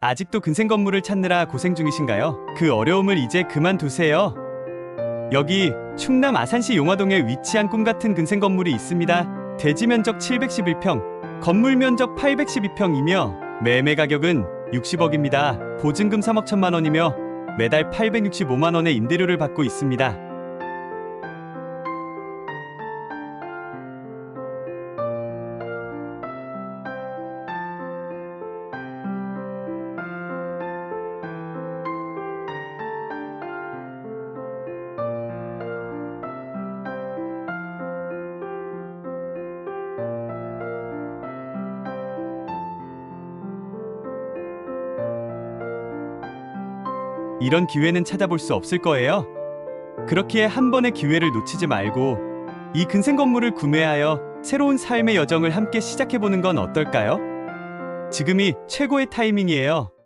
아직도 근생 건물을 찾느라 고생 중이신가요? 그 어려움을 이제 그만두세요. 여기 충남 아산시 용화동에 위치한 꿈같은 근생 건물이 있습니다. 대지 면적 711평, 건물 면적 812평이며 매매 가격은 60억입니다. 보증금 3억 1천만 원이며 매달 865만 원의 임대료를 받고 있습니다. 이런 기회는 찾아볼 수 없을 거예요. 그렇기에 한 번의 기회를 놓치지 말고 이 근생 건물을 구매하여 새로운 삶의 여정을 함께 시작해보는 건 어떨까요? 지금이 최고의 타이밍이에요.